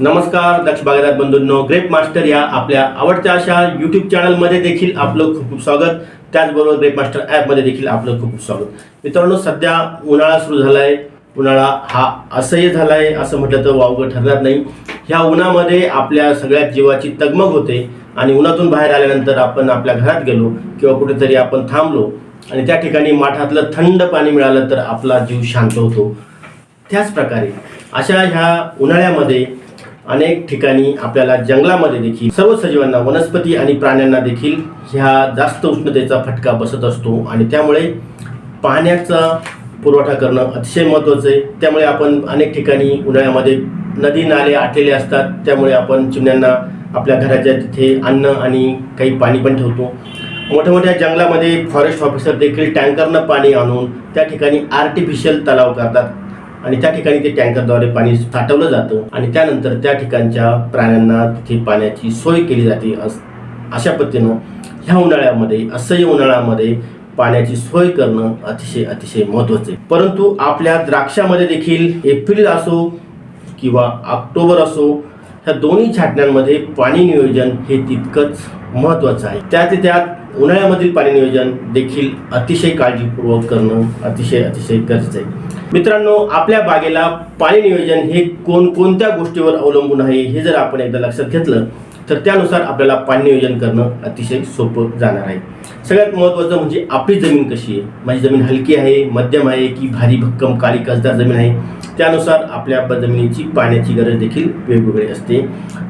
नमस्कार दक्ष बागायदार बंधूंनो. Grep master या आपल्या आवडत्या अशा यूट्यूब चॅनलमध्ये देखील आपलं खूप खूप स्वागत. त्याचबरोबर ग्रेप मास्टर ॲपमध्ये देखील आपलं खूप खूप स्वागत. मित्रांनो सध्या उन्हाळा सुरू झाला आहे उन्हाळा हा असह्य झाला आहे असं म्हटलं तर वावगं ठरणार नाही. ह्या उन्हामध्ये आपल्या सगळ्यात जीवाची तगमग होते आणि उन्हातून बाहेर आल्यानंतर आपण आपल्या घरात गेलो किंवा कुठेतरी आपण थांबलो आणि त्या ठिकाणी माठातलं थंड पाणी मिळालं तर आपला जीव शांत होतो. त्याच प्रकारे अशा ह्या उन्हाळ्यामध्ये अनेक ठिकाणी आपल्याला जंगलामध्ये देखील सर्व सजीवांना वनस्पती आणि प्राण्यांना देखील ह्या जास्त उष्णतेचा फटका बसत असतो. आणि त्यामुळे पाण्याचा पुरवठा करणं अतिशय महत्त्वाचं आहे. त्यामुळे आपण अनेक ठिकाणी उन्हाळ्यामध्ये नदी नाले आटलेले असतात. त्यामुळे आपण चिमण्यांना आपल्या घराच्या तिथे अन्न आणि काही पाणी पण ठेवतो. मोठ्या मोठ्या जंगलामध्ये फॉरेस्ट ऑफिसर देखील टँकरनं पाणी आणून त्या ठिकाणी आर्टिफिशियल तलाव करतात. आणि त्या ठिकाणी ते टँकरद्वारे पाणी साठवलं जातं आणि त्यानंतर त्या ठिकाणच्या प्राण्यांना तिथे पाण्याची सोय केली जाते अस अशा पद्धतीनं ह्या उन्हाळ्यामध्ये असह्य उन्हाळ्यामध्ये पाण्याची सोय करणं अतिशय अतिशय महत्त्वाचं आहे. परंतु आपल्या द्राक्षामध्ये देखील एप्रिल असो किंवा ऑक्टोबर असो ह्या दोन्ही छाटण्यांमध्ये पाणी नियोजन हे तितकंच महत्त्वाचं आहे. त्यात त्यात उन्हाळ्यामधील पाणी नियोजन देखील अतिशय काळजीपूर्वक करणं अतिशय अतिशय गरजेचं आहे. मित्रांनो आपल्या बागेला पाणी नियोजन हे कोणकोणत्या गोष्टीवर अवलंबून आहे हे जर आपण एकदा लक्षात घेतलं तर त्यानुसार आपल्याला पाणी नियोजन करणं अतिशय सोपं जाणार आहे. सगळ्यात महत्त्वाचं म्हणजे आपली जमीन कशी आहे? माझी जमीन हलकी आहे मध्यम आहे की भारी भक्कम काळी कसदार जमीन आहे? त्यानुसार आपल्या जमिनीची पाण्याची गरज देखील वेगवेगळी असते.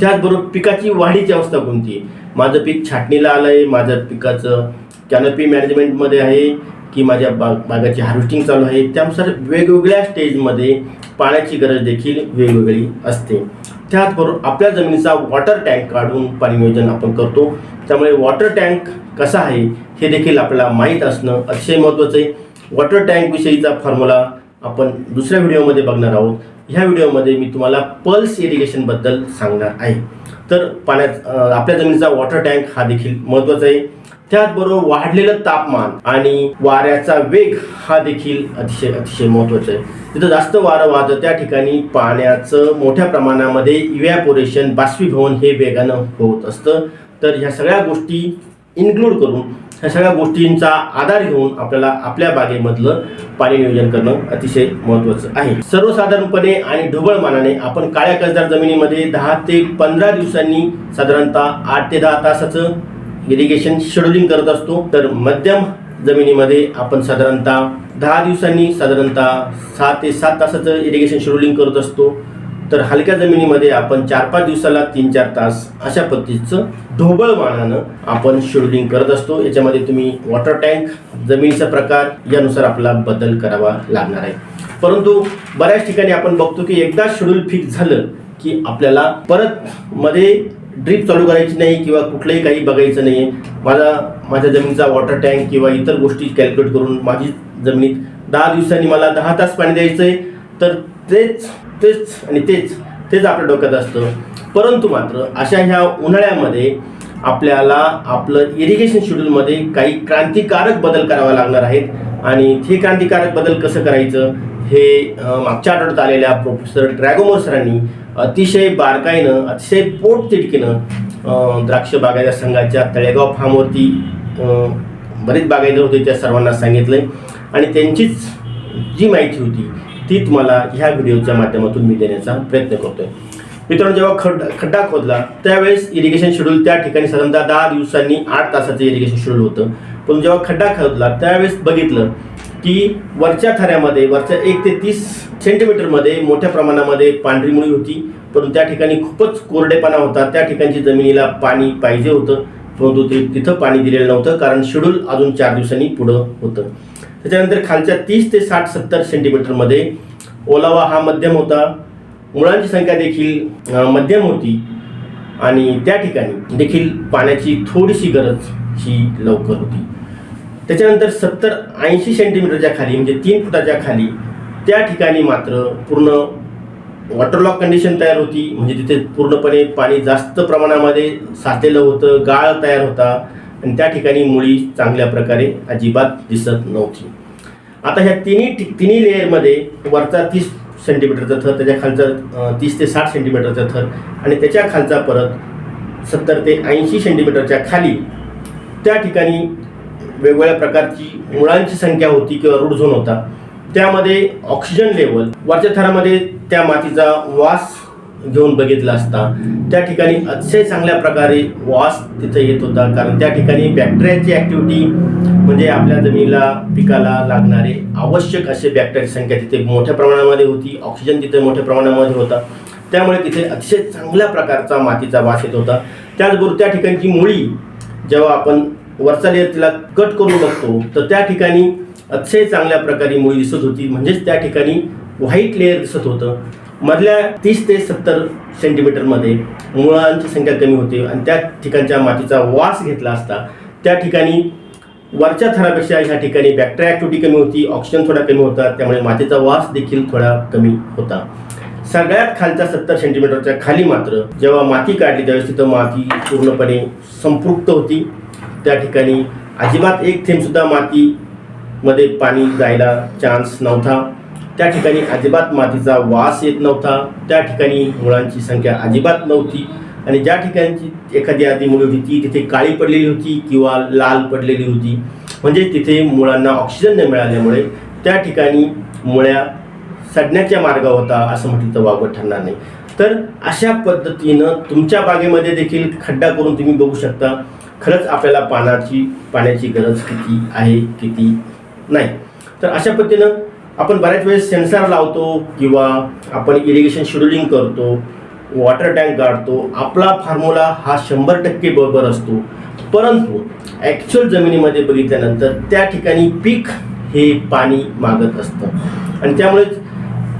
त्याचबरोबर पिकाची वाढीची अवस्था कोणती आहे? माझं पीक छाटणीला आलं आहे माझं पिकाचं कॅनपी मॅनेजमेंटमध्ये आहे की माझ्या बाग बागाची हार्वेस्टिंग चालू आहे. त्यानुसार वेगवेगळ्या स्टेजमध्ये पाण्याची गरज देखील वेगवेगळी असते. त्याचबरोबर आपल्या जमिनीचा वॉटर टँक काढून पाणी नियोजन आपण करतो. त्यामुळे वॉटर टँक कसा आहे हे देखील आपल्याला माहीत असणं अतिशय महत्त्वाचं आहे. वॉटर टँकविषयीचा फॉर्म्युला आपण दुसऱ्या व्हिडिओमध्ये बघणार आहोत. ह्या व्हिडिओमध्ये मी तुम्हाला पल्स इरिगेशनबद्दल सांगणार आहे. तर पाण्यात आपल्या जमिनीचा वॉटर टँक हा देखील महत्त्वाचा आहे. त्याचबरोबर वाढलेलं तापमान आणि वाऱ्याचा वेग हा देखील अतिशय अतिशय महत्त्वाचा आहे. तिथं जास्त वारं वाहतं त्या ठिकाणी पाण्याचं मोठ्या प्रमाणामध्ये इव्हॅपोरेशन बाष्पीभवन हे वेगानं होत असतं. तर ह्या सगळ्या गोष्टी इन्क्लूड करून ह्या सगळ्या गोष्टींचा आधार घेऊन आपल्याला आपल्या बागेमधलं पाणी नियोजन करणं अतिशय महत्त्वाचं आहे. सर्वसाधारणपणे आणि ढोबळ मानाने आपण काळ्या कसदार जमिनीमध्ये दहा ते पंधरा दिवसांनी साधारणतः आठ ते दहा तासाचं इरिगेशन शेड्युलिंग करत असतो. तर मध्यम जमिनीमध्ये आपण साधारणतः दहा दिवसांनी साधारणतः सहा ते सात तासाचं इरिगेशन शेड्युलिंग करत असतो. तर हलक्या जमिनीमध्ये आपण चार पाच दिवसाला तीन चार तास अशा पद्धतीचं ढोबळ वाणानं आपण शेड्युलिंग करत असतो. याच्यामध्ये तुम्ही वॉटर टँक जमिनीचा प्रकार यानुसार आपला बदल करावा लागणार आहे. परंतु बऱ्याच ठिकाणी आपण बघतो की एकदा शेड्यूल फिक्स झालं की आपल्याला परत मध्ये ड्रीप चालू करायची नाही किंवा कुठलंही काही बघायचं नाही माझा माझ्या जमिनीचा वॉटर टँक किंवा इतर गोष्टी कॅल्क्युलेट करून माझी जमिनीत दहा दिवसांनी मला दहा तास पाणी द्यायचं आहे तर तेच तेच आणि तेच तेच आपल्या डोक्यात असतं. परंतु मात्र अशा ह्या उन्हाळ्यामध्ये आपल्याला आपलं इरिगेशन शेड्यूलमध्ये काही क्रांतिकारक बदल करावा लागणार आहेत. आणि हे क्रांतिकारक बदल कसं करायचं? हे मागच्या आठवड्यात आलेल्या प्रोफेसर ड्रॅगोमोर सरांनी अतिशय बारकाईनं अतिशय पोटतिडकीनं द्राक्ष बागायदार संघाच्या तळेगाव फार्मवरती बरेच बागायतदार होते त्या सर्वांना सांगितलं आणि त्यांचीच जी माहिती होती ती तुम्हाला ह्या व्हिडिओच्या माध्यमातून मी देण्याचा प्रयत्न करतोय. मित्रांनो जेव्हा खड्डा खड्डा खोदला त्यावेळेस इरिगेशन शेड्यूल त्या ठिकाणी साधारणतः दहा दिवसांनी आठ तासाचं इरिगेशन शेड्यूल होतं. पण जेव्हा खड्डा खोदला त्यावेळेस बघितलं की वरच्या थऱ्यामध्ये वरच्या एक ते तीस सेंटीमीटरमध्ये मोठ्या प्रमाणामध्ये पांढरी मुळी होती. परंतु त्या ठिकाणी खूपच कोरडेपणा होता. त्या ठिकाणची जमिनीला पाणी पाहिजे होतं. परंतु ते तिथं पाणी दिलेलं नव्हतं. कारण शेड्यूल अजून चार दिवसांनी पुढं होतं. त्याच्यानंतर खालच्या तीस ते साठ सत्तर सेंटीमीटरमध्ये ओलावा हा मध्यम होता. मुळांची संख्या देखील मध्यम होती. आणि त्या ठिकाणी देखील पाण्याची थोडीशी गरज ही लवकर होती. त्याच्यानंतर सत्तर ऐंशी सेंटीमीटरच्या खाली म्हणजे तीन फुटाच्या खाली त्या ठिकाणी मात्र पूर्ण वॉटरलॉक कंडिशन तयार होती. म्हणजे तिथे पूर्णपणे पाणी जास्त प्रमाणामध्ये साचलेलं होतं गाळ तयार होता. आणि त्या ठिकाणी मुळी चांगल्या प्रकारे अजिबात दिसत नव्हती. आता ह्या तिन्ही तिन्ही लेअरमध्ये वरचा तीस सेंटीमीटरचा थर त्याच्या खालचा तीस ते साठ सेंटीमीटरचा थर आणि त्याच्या खालचा परत सत्तर ते ऐंशी सेंटीमीटरच्या खाली त्या ठिकाणी वेगवेगळ्या प्रकारची मुळांची संख्या होती किंवा रूढ झोन होता. त्यामध्ये ऑक्सिजन लेवल वरच्या थरामध्ये त्या मातीचा वास घेऊन बघितला असता. त्या ठिकाणी अतिशय चांगल्या प्रकारे वास तिथं येत होता. कारण त्या ठिकाणी बॅक्टेरियाची ॲक्टिव्हिटी म्हणजे आपल्या जमिनीला पिकाला लागणारे आवश्यक असे बॅक्टेरियाची संख्या तिथे मोठ्या प्रमाणामध्ये होती. ऑक्सिजन तिथे मोठ्या प्रमाणामध्ये होता. त्यामुळे तिथे अतिशय चांगल्या प्रकारचा मातीचा वास येत होता. त्याचबरोबर त्या ठिकाणची मुळी जेव्हा आपण वरचा लेअर तिला कट करून बघतो तर त्या ठिकाणी अतिशय चांगल्या प्रकारे मुळी दिसत होती. म्हणजेच त्या ठिकाणी व्हाईट लेअर दिसत होतं. मधल्या तीस ते सत्तर सेंटीमीटरमध्ये मुळांची संख्या कमी होते आणि त्या ठिकाणच्या मातीचा वास घेतला असता. त्या ठिकाणी वरच्या थरापेक्षा ह्या ठिकाणी बॅक्टेरिया ॲक्टिव्हिटी कमी होती ऑक्सिजन थोडा कमी होता त्यामुळे मातीचा वास देखील थोडा कमी होता. सगळ्यात खालच्या सत्तर सेंटीमीटरच्या खाली मात्र जेव्हा माती काढली त्यावेळेस तिथं माती पूर्णपणे संपृक्त होती. त्या ठिकाणी अजिबात एक थेंबसुद्धा मातीमध्ये पाणी जायला चान्स नव्हता. त्या ठिकाणी अजिबात मातीचा वास येत नव्हता. त्या ठिकाणी मुळांची संख्या अजिबात नव्हती. आणि ज्या ठिकाणची एखादी आधी मुळी होती ती तिथे काळी पडलेली होती किंवा लाल पडलेली होती. म्हणजे तिथे मुळांना ऑक्सिजन न मिळाल्यामुळे त्या ठिकाणी मुळ्या सडण्याच्या मार्गावर होता असं म्हटलं तर वागवत ठरणार नाही. तर अशा पद्धतीनं तुमच्या बागेमध्ये देखील खड्डा करून तुम्ही बघू शकता. खरंच आपल्याला पाण्याची पाण्याची गरज किती आहे किती नाही. तर अशा पद्धतीनं आपण बऱ्याच वेळेस सेन्सर लावतो किंवा आपण इरिगेशन शेड्युलिंग करतो वॉटर टँक काढतो. आपला फॉर्म्युला हा शंभर टक्के बरोबर असतो. परंतु ॲक्च्युअल जमिनीमध्ये बघितल्यानंतर त्या ठिकाणी पीक हे पाणी मागत असतं. आणि त्यामुळेच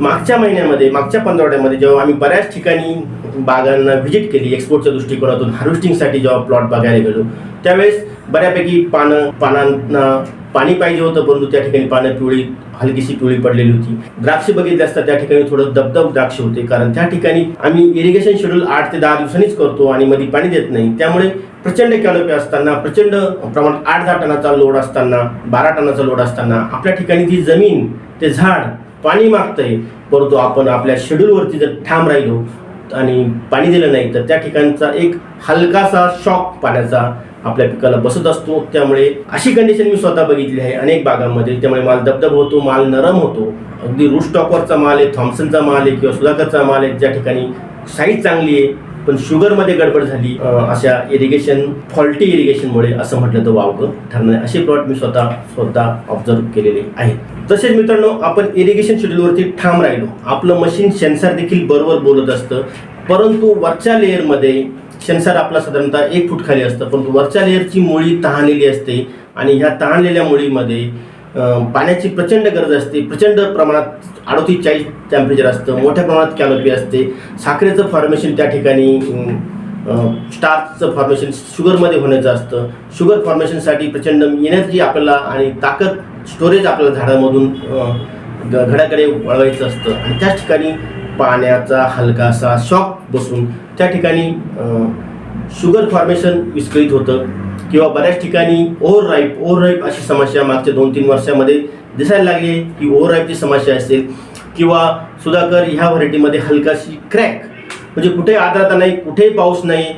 मागच्या महिन्यामध्ये मागच्या पंधरवड्यामध्ये जेव्हा आम्ही बऱ्याच ठिकाणी बागांना व्हिजिट केली एक्सपोर्टच्या दृष्टिकोनातून हार्वेस्टिंगसाठी जेव्हा प्लॉट बघायला गेलो त्यावेळेस बऱ्यापैकी पानं पानांना पाणी पाहिजे होतं परंतु त्या ठिकाणी पाण्यात पिवळी हलकीशी पिवळी पडलेली होती. द्राक्ष बघितले असता त्या ठिकाणी थोडं दबदब द्राक्ष होते कारण त्या ठिकाणी आम्ही इरिगेशन शेड्यूल आठ ते दहा दिवसांनीच करतो आणि मध्ये पाणी देत नाही. त्यामुळे प्रचंड कॅलोपी असताना प्रचंड प्रमाणात आठ दहा टनाचा लोड असताना बारा टनाचा लोड असताना आपल्या ठिकाणी ती जमीन ते झाड पाणी मागतंय परंतु आपण आपल्या शेड्यूलवरती जर ठाम राहिलो आणि पाणी दिलं नाही तर त्या ठिकाणचा एक हलकासा शॉक पाण्याचा आपल्या पिकाला बसत असतो. त्यामुळे अशी कंडिशन मी स्वतः बघितली आहे अनेक बागांमध्ये त्यामुळे माल दबदब होतो माल नरम होतो. अगदी रूस्टॉकवरचा माल आहे थॉम्सनचा माल आहे किंवा सुधाकरचा माल आहे ज्या ठिकाणी साईज चांगली आहे पण शुगरमध्ये गडबड झाली अशा इरिगेशन फॉल्टी इरिगेशनमुळे असं म्हटलं तर वावगं ठरणार. असे प्लॉट मी स्वतः स्वतः ऑब्झर्व केलेले आहेत. तसेच मित्रांनो आपण इरिगेशन शेड्यूलवरती ठाम राहिलो. आपलं मशीन सेन्सर देखील बरोबर बोलत असतं. परंतु वरच्या लेअरमध्ये सेन्सर आपला साधारणतः एक फूट खाली असतं परंतु वरच्या लेअरची मुळी तहानलेली असते आणि ह्या तहानलेल्या मुळीमध्ये पाण्याची प्रचंड गरज असते. प्रचंड प्रमाणात अडोतीस चाळीस टेम्परेचर असतं मोठ्या प्रमाणात कॅलोपी असते. साखरेचं फॉर्मेशन त्या ठिकाणी स्टार्चचं फॉर्मेशन शुगरमध्ये होण्याचं असतं. शुगर फॉर्मेशनसाठी प्रचंड एनर्जी आपल्याला आणि ताकद स्टोरेज आपल्याला झाडामधून ग- घडाकडे वळवायचं असतं. आणि त्याच ठिकाणी पाण्याचा हलकासा शॉक बसून त्या ठिकाणी शुगर फॉर्मेशन विस्कळीत होतं किंवा बऱ्याच ठिकाणी ओव्हर राईप ओव्हर राईप अशी समस्या मागच्या दोन तीन वर्षामध्ये दिसायला लागली की ओव्हर राईपची समस्या असेल किंवा सुधाकर ह्या व्हरायटीमध्ये हलकाशी क्रॅक. म्हणजे कुठे आर्द्रता नाही कुठेही पाऊस नाही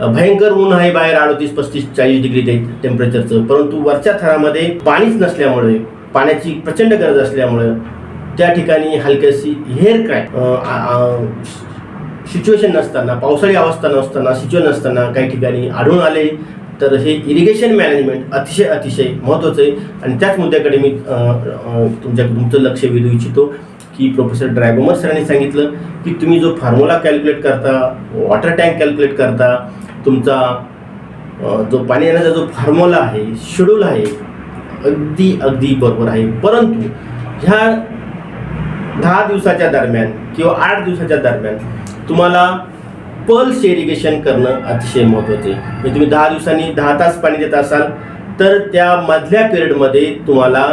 भयंकर ऊन आहे बाहेर अडतीस पस्तीस चाळीस डिग्री ते टेम्परेचरचं परंतु वरच्या थरामध्ये पाणीच नसल्यामुळे पाण्याची प्रचंड गरज असल्यामुळे त्या ठिकाणी हलक्याशी हेअर क्रॅक सिच्युएशन नसताना पावसाळी अवस्था नसताना सिच्युएशन नसताना काही ठिकाणी आढळून आले तर हे इरिगेशन मॅनेजमेंट अतिशय अतिशय महत्त्वाचं आहे. आणि त्याच मुद्द्याकडे मी तुमच्या तुमचं लक्ष वेधू इच्छितो की प्रोफेसर ड्रायगोमर सरांनी सांगितलं की तुम्ही जो फॉर्म्युला कॅल्क्युलेट करता वॉटर टँक कॅल्क्युलेट करता तुमचा जो पाणी येण्याचा जो फॉर्म्युला आहे शेड्यूल आहे अगदी अगदी बरोबर आहे. परंतु ह्या दहा दिवसाच्या दरम्यान किंवा आठ दिवसाच्या दरम्यान तुम्हाला पल्स इरिगेशन करणं अतिशय महत्त्वाचं आहे. म्हणजे तुम्ही दहा दिवसांनी दहा तास पाणी देत असाल तर त्या मधल्या पिरियडमध्ये तुम्हाला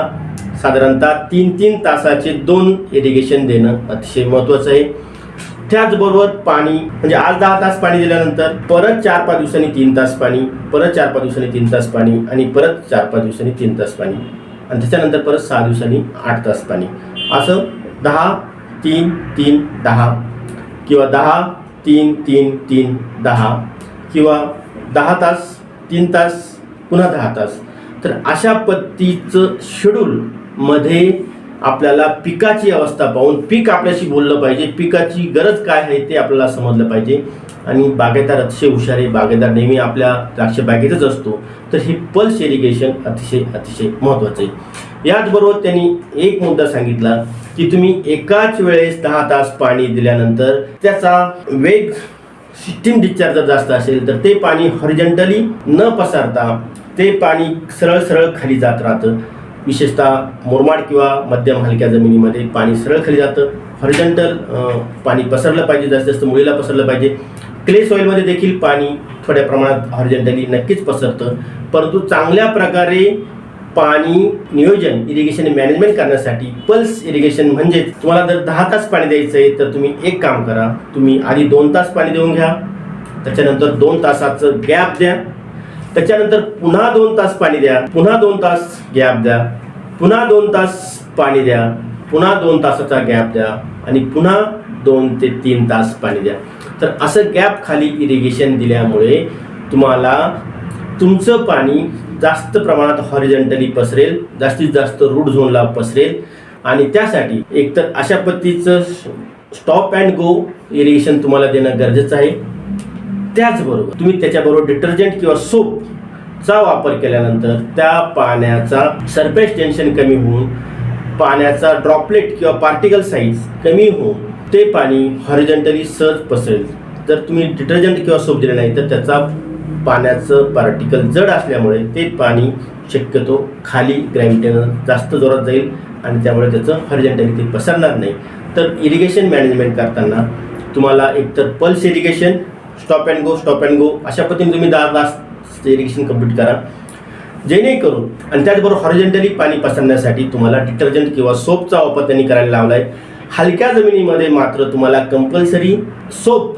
साधारणतः तीन तीन तासाचे दोन इरिगेशन देणं अतिशय महत्त्वाचं आहे. त्याचबरोबर पाणी म्हणजे आज दहा तास पाणी दिल्यानंतर परत चार पाच दिवसांनी तीन तास पाणी परत चार पाच दिवसांनी तीन तास पाणी आणि परत चार पाच दिवसांनी तीन तास पाणी. आणि त्याच्यानंतर परत सहा दिवसांनी आठ तास पाणी. असं दहा तीन तीन दहा किंवा दहा तीन तीन तीन दहा किंवा दहा तास तीन तास पुन्हा दहा तास. तर अशा पद्धतीचं शेड्यूलमध्ये आपल्याला पिकाची अवस्था पाहून पीक आपल्याशी बोललं पाहिजे. पिकाची गरज काय आहे ते आपल्याला समजलं पाहिजे. आणि बागायतदार अतिशय हुशार आहे. बागायतदार नेहमी आपल्या द्राक्ष बागेतच असतो. तर हे पल्स इरिगेशन अतिशय अतिशय महत्त्वाचं आहे. याचबरोबर त्यांनी एक मुद्दा सांगितला की तुम्ही एकाच वेळेस दहा तास पाणी दिल्यानंतर त्याचा वेग सिस्टीम डिस्चार्ज जर जास्त असेल तर ते पाणी हॉरिजेंटली न पसरता ते पाणी सरळ सरळ खाली जात राहतं. विशेषतः मुरमाड किंवा मध्यम हलक्या जमिनीमध्ये पाणी सरळ खाली जातं. हॉरिजेंटल पाणी पसरलं पाहिजे जास्तीत जास्त मुळीला पसरलं पाहिजे. क्ले सॉईलमध्ये देखील पाणी थोड्या प्रमाणात हॉरिजेंटली नक्कीच पसरतं. परंतु चांगल्या प्रकारे पाणी नियोजन इरिगेशन मॅनेजमेंट करण्यासाठी पल्स इरिगेशन म्हणजे तुम्हाला जर दहा तास पाणी द्यायचं आहे तर तुम्ही एक काम करा तुम्ही आधी दोन तास पाणी देऊन घ्या त्याच्यानंतर दोन तासाचं गॅप द्या त्याच्यानंतर पुन्हा दोन तास पाणी द्या पुन्हा दोन तास गॅप द्या पुन्हा दोन तास पाणी द्या पुन्हा दोन तासाचा गॅप द्या आणि पुन्हा दोन ते तीन तास पाणी द्या. तर असं गॅप खाली इरिगेशन दिल्यामुळे तुम्हाला तुमचं पाणी जास्त प्रमाणात हॉरिजेंटली पसरेल जास्तीत जास्त रूट झोनला पसरेल. आणि त्यासाठी एकतर अशा पद्धतीचं स्टॉप अँड गो इरिगेशन तुम्हाला देणं गरजेचं आहे. त्याचबरोबर तुम्ही त्याच्याबरोबर डिटर्जंट किंवा सोपचा वापर केल्यानंतर त्या पाण्याचा सरफेस टेन्शन कमी होऊन पाण्याचा ड्रॉपलेट किंवा पार्टिकल साईज कमी होऊन ते पाणी हॉरिजेंटली सहज पसरेल. जर तुम्ही डिटर्जंट किंवा सोप दिले नाही तर त्याचा पाण्याचं पार्टिकल जड असल्यामुळे ते पाणी शक्यतो खाली ग्रॅव्हिटीनं जास्त जोरात जाईल आणि त्यामुळे त्याचं हॉरिजेंटली ते पसरणार नाही. तर इरिगेशन मॅनेजमेंट करताना तुम्हाला एकतर pulse irrigation stop and go stop and go अशा पद्धतीने तुम्ही दहा तास इरिगेशन कंप्लीट करा. जेणेकरून आणि त्याचबरोबर हॉरिजेंटली पाणी पसरण्यासाठी तुम्हाला डिटर्जंट किंवा सोपचा वापर त्यांनी करायला लावला आहे हलक्या जमिनीमध्ये मात्र तुम्हाला कंपल्सरी सोप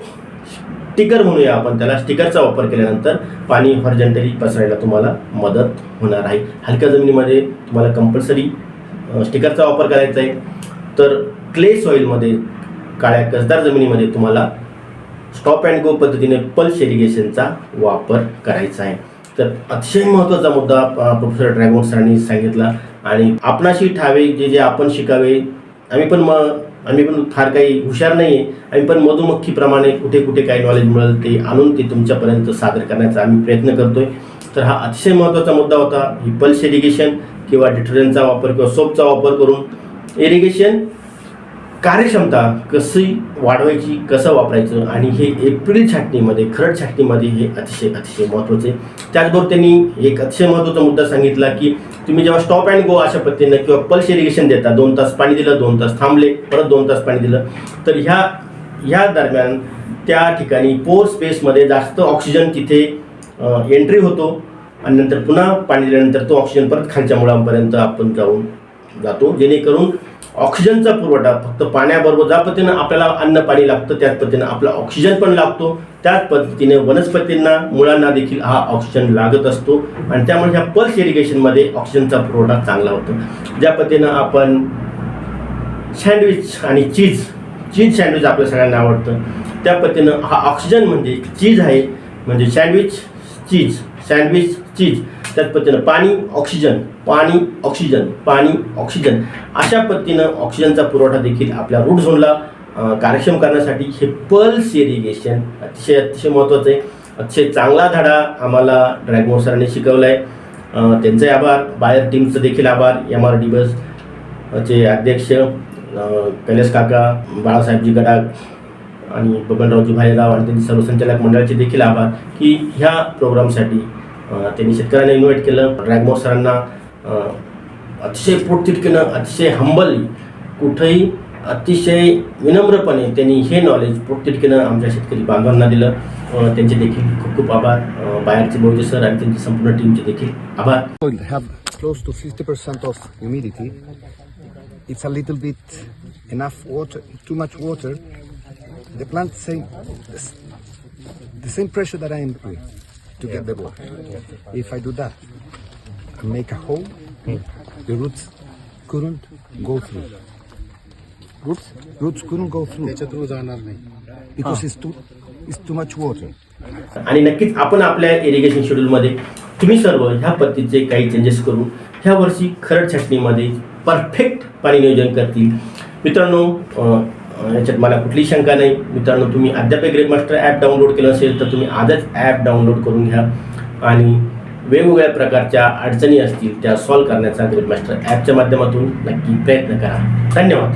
स्टिकर म्हणूया आपण त्याला स्टिकरचा वापर केल्यानंतर पाणी हॉरिजेंटली पसरायला तुम्हाला मदत होणार आहे. हलक्या जमिनीमध्ये तुम्हाला कंपल्सरी स्टिकरचा वापर करायचा आहे. तर क्ले सॉईलमध्ये काळ्या कसदार जमिनीमध्ये तुम्हाला स्टॉप अँड गो पद्धतीने पल्स इरिगेशनचा वापर करायचा आहे. तर अतिशय महत्त्वाचा मुद्दा प्रोफेसर ड्रॅगोन सरांनी सांगितला. आणि आपणाशी ठावे जे जे आपण शिकावे आम्ही पण मग आम्ही पण फार काही हुशार नाही आहे आम्ही पण मधुमक्खीप्रमाणे कुठे कुठे काही नॉलेज मिळेल ते आणून ते तुमच्यापर्यंत सादर करण्याचा आम्ही प्रयत्न करतोय. तर हा अतिशय महत्त्वाचा मुद्दा होता ही पल्स इरिगेशन किंवा डिटर्जंटचा वापर किंवा सोपचा वापर करून. इरिगेशन कार्यक्षमता कशी वाढवायची कसं वापरायचं आणि हे एप्रिल छाटणीमध्ये खरड छाटणीमध्ये हे अतिशय अतिशय महत्त्वाचे. त्याचबरोबर त्यांनी एक अतिशय महत्त्वाचा मुद्दा सांगितला की तुम्ही जेव्हा स्टॉप अँड गो अशा पद्धतीनं किंवा पल्स इरिगेशन देता दोन तास पाणी दिलं दोन तास थांबले परत दोन तास पाणी दिलं तर ह्या ह्या दरम्यान त्या ठिकाणी पोर स्पेसमध्ये जास्त ऑक्सिजन तिथे एंट्री होतो आणि नंतर पुन्हा पाणी दिल्यानंतर तो ऑक्सिजन परत खालच्या मुळांपर्यंत आपण जाऊन जातो जेणेकरून ऑक्सिजनचा पुरवठा फक्त पाण्याबरोबर ज्या पद्धतीनं आपल्याला अन्न पाणी लागतं त्याच पद्धतीनं आपला ऑक्सिजन पण लागतो. त्याच पद्धतीने वनस्पतींना मुळांना देखील हा ऑक्सिजन लागत असतो. आणि त्यामुळे ह्या पल्स इरिगेशनमध्ये ऑक्सिजनचा पुरवठा चांगला होतो. ज्या पद्धतीनं आपण सँडविच आणि चीज चीज सँडविच आपल्या सगळ्यांना आवडतं. त्या पद्धतीनं हा ऑक्सिजन म्हणजे चीज आहे म्हणजे सँडविच चीज सँडविच चीज. त्याच पद्धतीनं पाणी ऑक्सिजन पाणी ऑक्सिजन पाणी ऑक्सिजन अशा पद्धतीनं ऑक्सिजनचा पुरवठा देखील आपल्या रूट झोनला कार्यक्षम करण्यासाठी हे पल्स इरिगेशन अतिशय अतिशय महत्त्वाचं आहे. अतिशय चांगला धडा आम्हाला ड्रॅगमोर सरांनी शिकवला आहे त्यांचे आभार. बायर टीमचं देखील आभार. एम आर डी बस चे अध्यक्ष अं, कैलास काका बाळासाहेबजी गडाग आणि बबनरावजी भाईराव आणि त्यांचे सर्व संचालक मंडळाचे देखील आभार की ह्या प्रोग्रामसाठी त्यांनी शेतकऱ्यांना इन्व्हाइट केलं. रॅगमो सरांना अतिशय पोटतिटकीनं अतिशय हंबली कुठंही अतिशय विनम्रपणे त्यांनी हे नॉलेज पोटतिटकीनं आमच्या शेतकरी बांधवांना दिलं. त्यांचे देखील खूप खूप आभार. बाहेरचे बोलते सर आणि त्यांची संपूर्ण टीमचे देखील आभार. Close to 50% of humidity, it's a little bit enough water, too much water. The plant same the the same pressure that I am doing to get the water. If I do that and make a hole, the roots couldn't go through. roots roots couldn't go through त्याच्या through जाणार नाही because it's too it's too much water. आणि नक्कीच आपण आपल्या irrigation शेड्यूलमध्ये तुम्ही सर्व ह्या पद्धतीचे काही चेंजेस करून ह्या वर्षी खरड छाटणीमध्ये परफेक्ट पाणी नियोजन करतील मित्रांनो अं, ह्याच्यात याच्यात मला कुठलीही शंका नाही. मित्रांनो तुम्ही अद्याप ग्रेट मास्टर ॲप डाउनलोड केलं असेल तर तुम्ही आजच ॲप डाउनलोड करून घ्या. आणि वेगवेगळ्या प्रकारच्या अडचणी असतील त्या सॉल्व्ह करण्याचा ग्रेट मास्टर ॲपच्या माध्यमातून नक्की प्रयत्न करा. धन्यवाद.